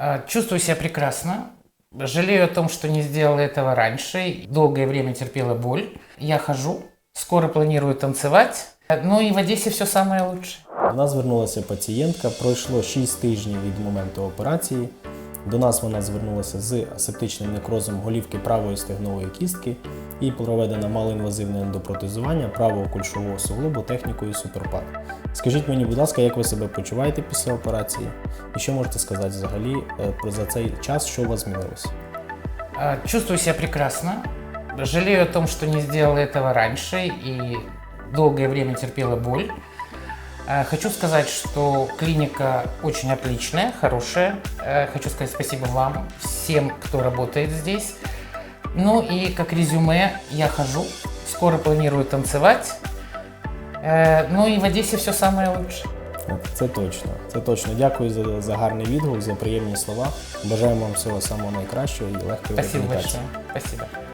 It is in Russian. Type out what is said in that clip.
А, Чувствую себя прекрасно. Жалею о том, что не сделала этого раньше. Долгое время терпела боль. Я хожу. Скоро планирую танцевать. Ну и в Одессе все самое лучшее. До нас звернулася пацієнтка. Пройшло 6 тижнів від моменту операції. До нас вона звернулася з асептичним некрозом голівки правої стегнової кістки і проведено малоінвазивне ендопротезування правого кульшового суглобу технікою суперпад. Скажіть мені, будь ласка, як ви себе почуваєте після операції? І що можете сказати взагалі е, про за цей час, що у вас змінилося? А, Чувствую себя прекрасно. Жалею о том, что не сделала этого раньше и долгое время терпела боль. А, Хочу сказать, что клиника очень отличная, хорошая. Э, Хочу сказать спасибо вам, всем, кто работает здесь. Ну и как резюме, я хожу, скоро планирую танцевать. Э, Ну и в Одессе все самое лучшее. Це точно. Це точно. Дякую за, за гарний відгук, за приємні слова. Бажаємо вам всього самого найкращого і легкої Спасибо реабілітації. большое. Спасибо.